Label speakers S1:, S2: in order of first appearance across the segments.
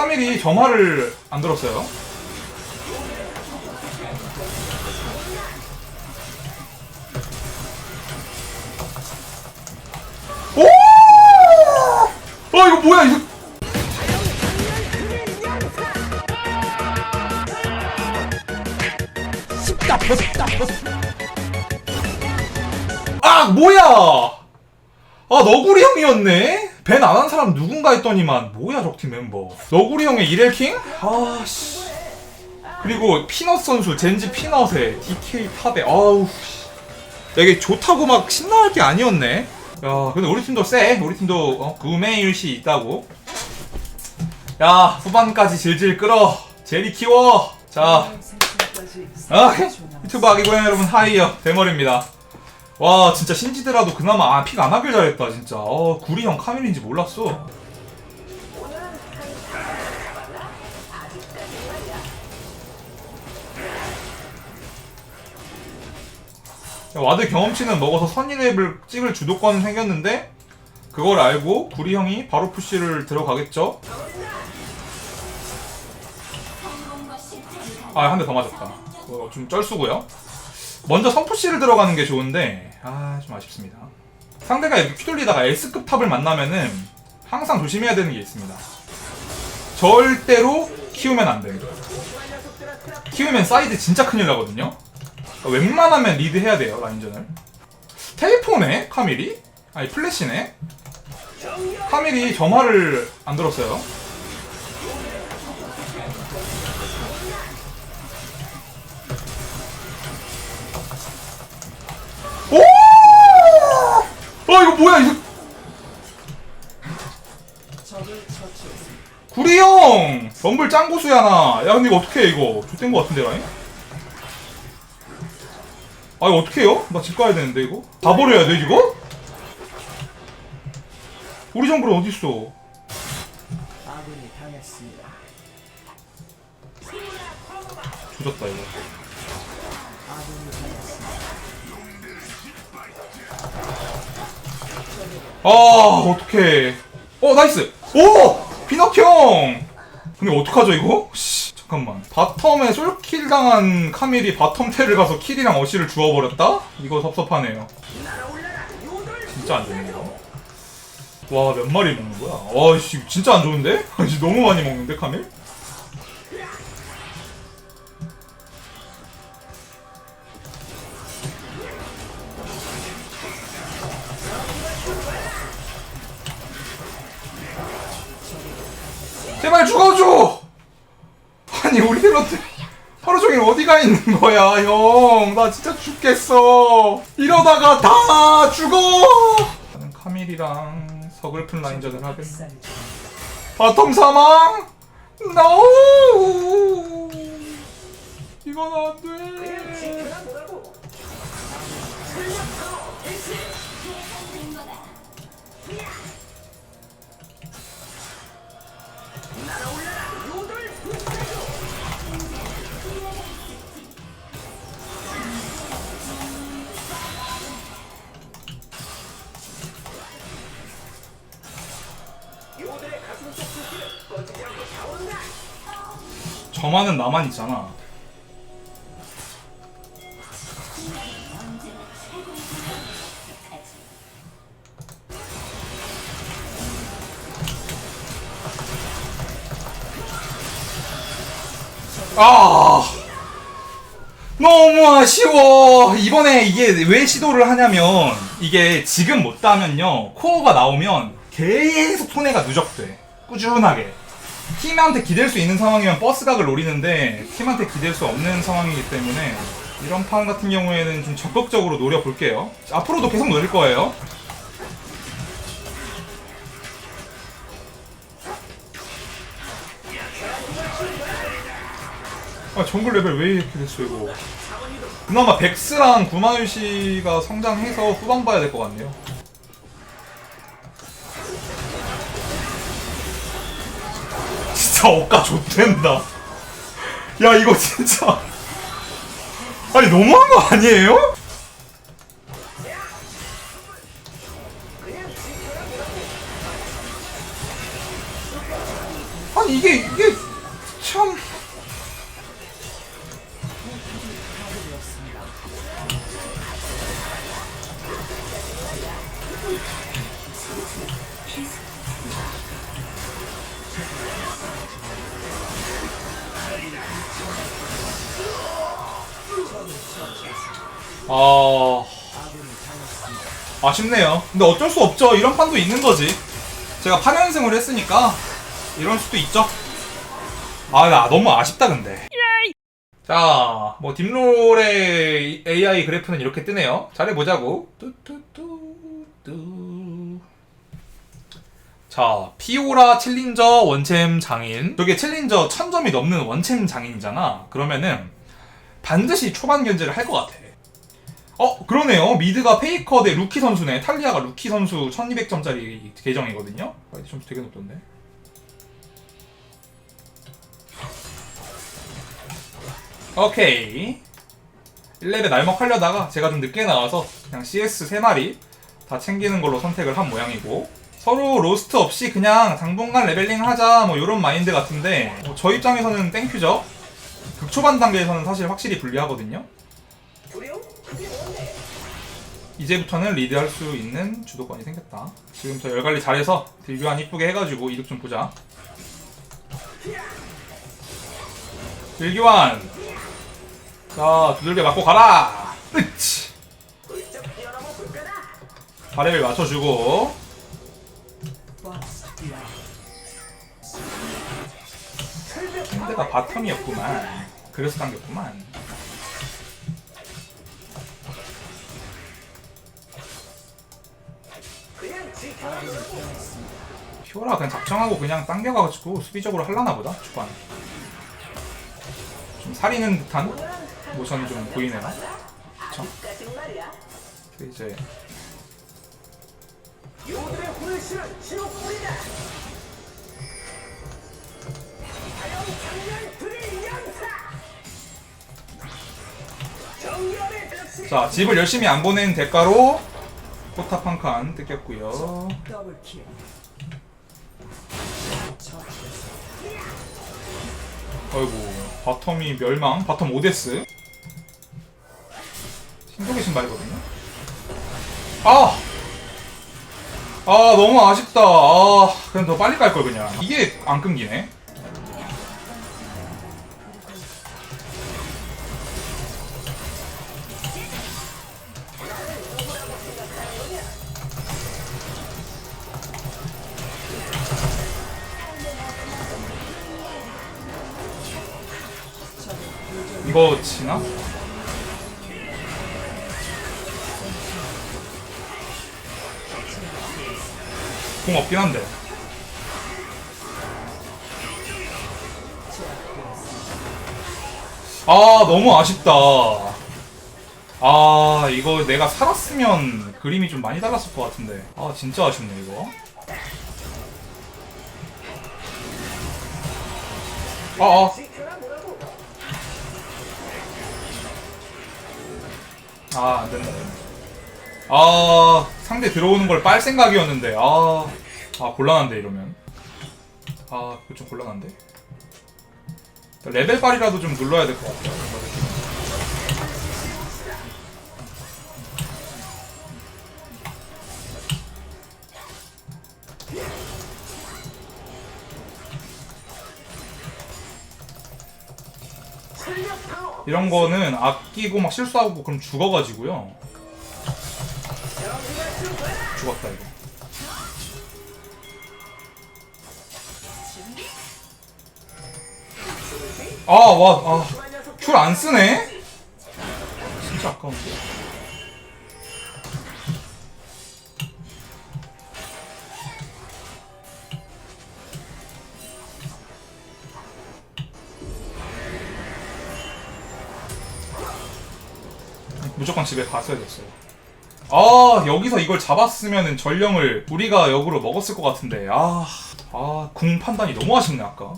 S1: 카밀이 점화를 안 들었어요. 오! 어 이거 뭐야 이거? 아 뭐야? 아 너구리 형이었네? 밴 안 한 사람 누군가 했더니만 뭐야 적팀 멤버. 너구리 형의 이렐킹? 아씨. 그리고 피넛 선수 젠지 피넛에 DK 탑에 아우 이게 좋다고 막 신나할 게 아니었네. 야 근데 우리 팀도 쎄. 우리 팀도 어, 구매일시 있다고. 야 후반까지 질질 끌어. 제리 키워. 자. 아, 유튜브 아기 고양 여러분 하이요 대머리입니다 와 진짜 신지드라도 그나마 아, 픽안 하길 잘했다 진짜. 어 구리 형 카밀인지 몰랐어. 야, 와드 경험치는 먹어서 선의랩을 찍을 주도권 생겼는데 그걸 알고 구리 형이 바로 푸시를 들어가겠죠? 아 한 대 더 맞았다. 어, 좀 쩔수고요. 먼저 선푸시를 들어가는 게 좋은데 아 좀 아쉽습니다. 상대가 이렇게 휘둘리다가 S급 탑을 만나면은 항상 조심해야 되는 게 있습니다. 절대로 키우면 안돼 키우면 사이드 진짜 큰일 나거든요. 웬만하면 리드 해야 돼요 라인전을. 텔포네 카밀이? 아니 플래시네. 카밀이 점화를 안 들었어요 아 이거 뭐야 이거 구리 형! 럼블 짱고수야 나. 야 근데 이거 어떻게 해 이거? 좆된 거 같은데 라인? 아 이거 어떻게 해요? 나 집 가야 되는데 이거? 다 버려야 돼 이거? 우리 정글 어딨어?
S2: 아군이 당했습니다.
S1: 조졌다 이거.
S2: 아군이 당했습니다.
S1: 아 어떡해 어 나이스 오 피넛 형 근데 어떡하죠 이거? 씨 잠깐만 바텀에 솔킬 당한 카밀이 바텀 테를 가서 킬이랑 어시를 주워버렸다? 이거 섭섭하네요 진짜 안 좋네 이거 와몇 마리 먹는 거야? 와씨 진짜 안 좋은데? 너무 많이 먹는데 카밀? 우리 힐러들 하루 종일 어디가 있는 거야 형? 나 진짜 죽겠어. 이러다가 다 죽어. 나는 카밀이랑 서글픈 라인전을 하겠네.
S2: 쌀
S1: 바텀 사망? No! 이건 안 돼. 저만은 나만 있잖아. 아! 너무 아쉬워. 이번에 이게 왜 시도를 하냐면 이게 지금 못 따면요. 코어가 나오면 계속 손해가 누적돼. 꾸준하게 팀한테 기댈 수 있는 상황이면 버스 각을 노리는데 팀한테 기댈 수 없는 상황이기 때문에 이런 판 같은 경우에는 좀 적극적으로 노려볼게요. 앞으로도 계속 노릴 거예요. 아 정글 레벨 왜 이렇게 됐어 이거? 그나마 백스랑 구마유 씨가 성장해서 후방 봐야 될 것 같네요 진짜 억까 좆된다 야 이거 진짜 아니 너무한 거 아니에요? 아... 아쉽네요. 근데 어쩔 수 없죠. 이런 판도 있는 거지. 제가 8연승을 했으니까 이럴 수도 있죠. 아, 나 너무 아쉽다, 근데. 자, 뭐, 딥롤의 AI 그래프는 이렇게 뜨네요. 잘해보자고. 자, 피오라 챌린저 원챔 장인. 저게 챌린저 1000점이 넘는 원챔 장인이잖아. 그러면은 반드시 초반 견제를 할 것 같아. 어, 그러네요. 미드가 페이커 대 루키 선수네. 탈리아가 루키 선수 1200점짜리 계정이거든요. 아, 좀 되게 높던데. 오케이. 1렙에 날먹하려다가 제가 좀 늦게 나와서 그냥 CS 3마리 다 챙기는 걸로 선택을 한 모양이고 서로 로스트 없이 그냥 당분간 레벨링 하자 뭐 이런 마인드 같은데 뭐 저 입장에서는 땡큐죠. 극초반 단계에서는 사실 확실히 불리하거든요. 이제부터는 리드할 수 있는 주도권이 생겼다. 지금부터 열관리 잘해서 딜교환 이쁘게 해가지고 이득 좀 보자. 딜교환! 자, 두들겨 맞고 가라! 으치! 바레를 맞춰주고. 상대가 바텀이었구만. 그래서 당겼구만. 피오라 그냥 작정하고 그냥 당겨가지고 수비적으로 할라나 보다 초반. 좀 살리는 듯한 모션이 좀 보이네요. 그쵸? 그 이제 자 집을 열심히 안 보낸 대가로 포탑 한 칸 뜯겼고요. 아이고 바텀이 멸망? 바텀 오데스? 신속의 신발이거든요? 아! 아 너무 아쉽다. 아 그냥 더 빨리 깔걸 그냥. 이게 안 끊기네 이거 지나? 공 없긴 한데. 아 너무 아쉽다. 아 이거 내가 살았으면 그림이 좀 많이 달랐을 것 같은데. 아 진짜 아쉽네 이거. 아아 아, 안 된다. 아, 상대 들어오는 걸 빨 생각이었는데, 아, 아, 곤란한데, 이러면. 아, 그거 좀 곤란한데? 레벨 빨이라도 좀 눌러야 될 것 같아요. 이런 거는 아끼고 막 실수하고 그럼 죽어가지고요. 죽었다 이거. 아, 와, 아, 큐를 안 쓰네? 진짜 아까운데. 무조건 집에 갔어야 됐어요. 아 여기서 이걸 잡았으면 전령을 우리가 역으로 먹었을 것 같은데 아 아, 궁 판단이 너무 아쉽네 아까.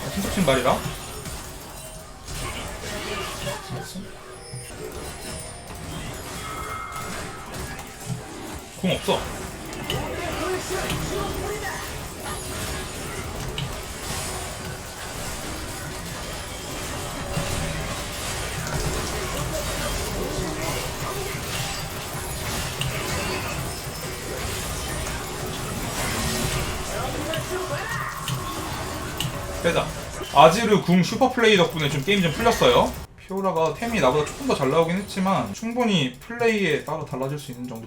S1: 아, 신속신 발이라. 궁 없어. 아지르 궁 슈퍼플레이 덕분에 좀 게임 좀 풀렸어요. 피오라가 템이 나보다 조금 더 잘 나오긴 했지만 충분히 플레이에 따라 달라질 수 있는 정도.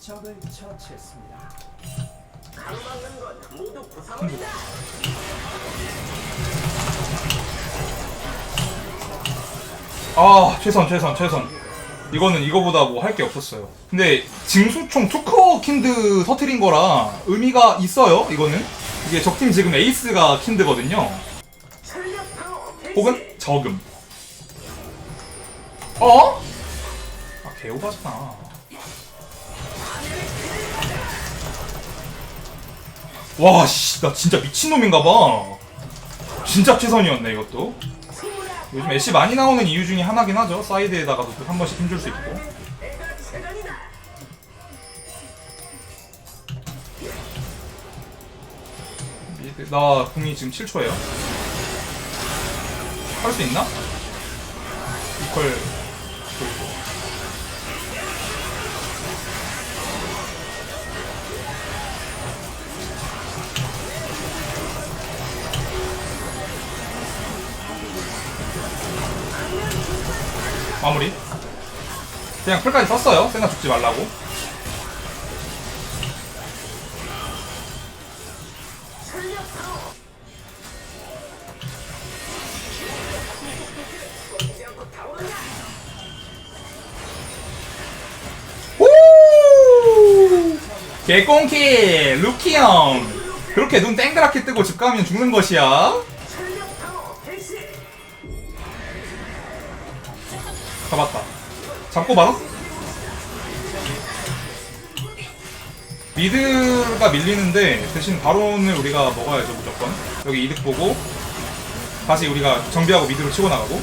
S2: 적을 처치했습니다.
S1: 아 최선 최선 최선 이거는 이거보다 뭐 할 게 없었어요 근데 징수총 투 커 킨드 터트린 거라 의미가 있어요 이거는 이게 적팀 지금 에이스가 킨드거든요 혹은 저금 어? 아 개오바잖아 와씨 나 진짜 미친놈인가봐 진짜 최선이었네 이것도 요즘 애쉬 많이 나오는 이유 중에 하나긴 하죠. 사이드에다가도 한 번씩 힘줄 수 있고. 나 궁이 지금 7초예요. 할 수 있나? 이퀄 돌고. 마무리. 그냥 풀까지 썼어요. 생각 죽지 말라고. 개꽁키 루키 형. 그렇게 눈 땡그랗게 뜨고 집 가면 죽는 것이야. 잡았다. 잡고 바로 미드가 밀리는데 대신 바론을 우리가 먹어야죠 무조건. 여기 이득 보고 다시 우리가 정비하고 미드로 치고 나가고.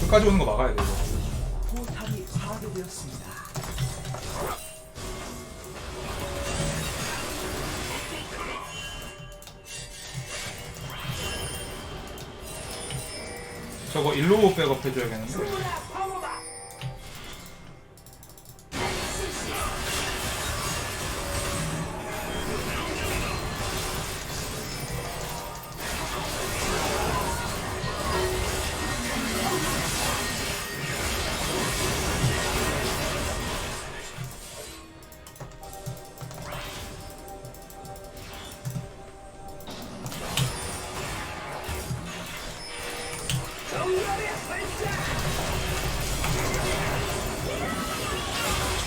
S1: 끝까지 오는 거 막아야 돼 이거 저거 일로 백업 해줘야겠는데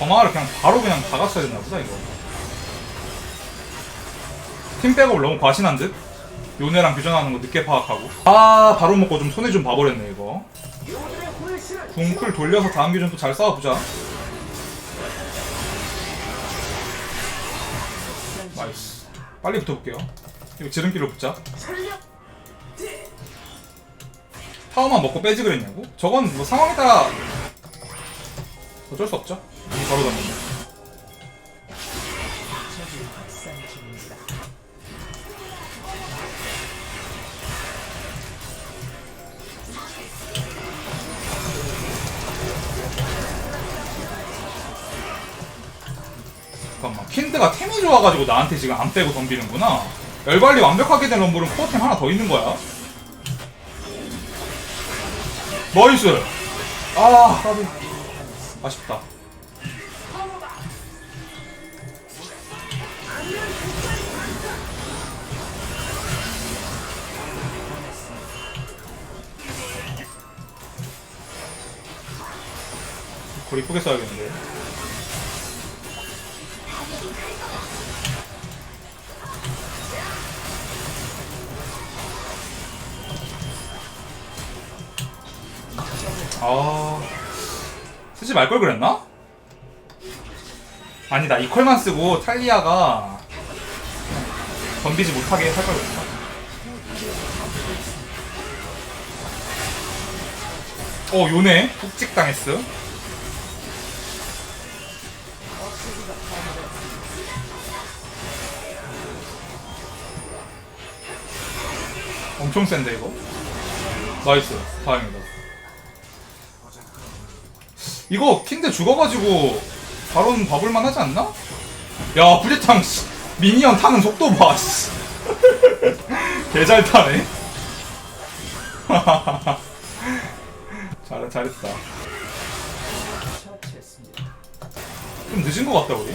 S1: 정화를 그냥 바로 그냥 박았어야 됐나 보다 이거. 팀 백업 너무 과신한 듯? 요네랑 교전하는 거 늦게 파악하고. 아 바로 먹고 좀 손해 좀 봐버렸네 이거. 궁쿨 돌려서 다음 교전 또 잘 싸워보자. 나이스. 빨리 붙어볼게요. 이거 지름길로 붙자. 타워만 먹고 빼지 그랬냐고? 저건 뭐 상황에 따라 어쩔 수 없죠 바로
S2: 중입니다.
S1: 잠깐만 킨드가 템이 좋아가지고 나한테 지금 안 빼고 덤비는구나. 열관리 완벽하게 된 럼블은 코어템 하나 더 있는 거야. 나이스 아 아쉽다 골 이쁘게 써야겠는데 아 쓰지 말 걸 그랬나? 아니다 이퀄만 쓰고 탈리아가 덤비지 못하게 할 걸 그랬나? 어 요네 훅찍 당했어 엄청 센데 이거 나이스 다행이다 이거 킨데 죽어가지고 바로는 봐볼만 하지 않나? 야 부재탕 씨, 미니언 타는 속도 봐 씨. 개잘 타네 잘, 잘했다. 좀 늦은 것 같다 우리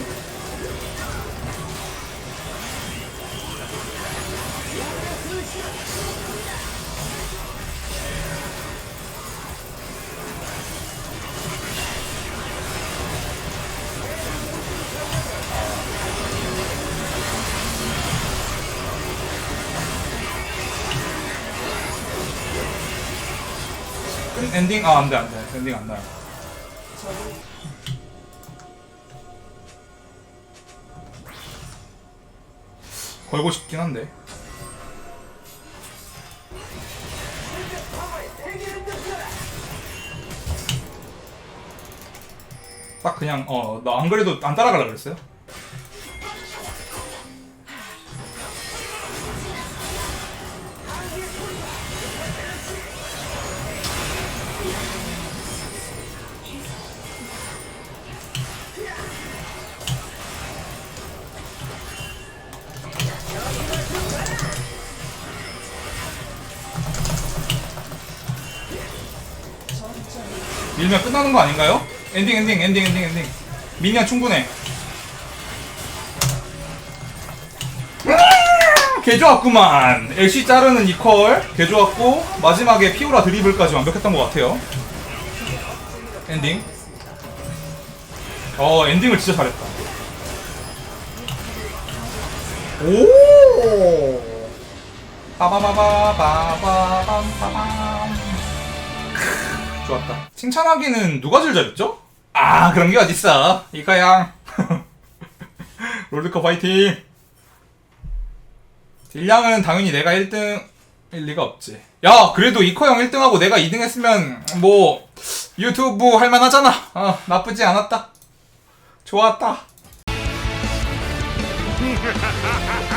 S1: 엔딩 아 안돼 안돼 엔딩 안 나요 걸고 싶긴 한데. 딱 그냥 어 나 안 그래도 안 따라가려 그랬어요. 밀면 끝나는 거 아닌가요? 엔딩 엔딩 엔딩 엔딩 엔딩. 미니언 충분해. 음, 개 좋았구만. LC 자르는 이퀄 개 좋았고 마지막에 피오라 드리블까지 완벽했던 것 같아요. 엔딩. 어 엔딩을 진짜 잘했다. 오! 빠바바바바바밤바밤. 좋았다. 칭찬하기는 누가 제일 잘했죠? 아 그런 게 어딨어. 이거양. 롤드컵 파이팅. 딜량은 당연히 내가 1등 일 리가 없지. 야 그래도 이커 형 1등하고 내가 2등 했으면 뭐 유튜브 할만하잖아. 어 나쁘지 않았다. 좋았다.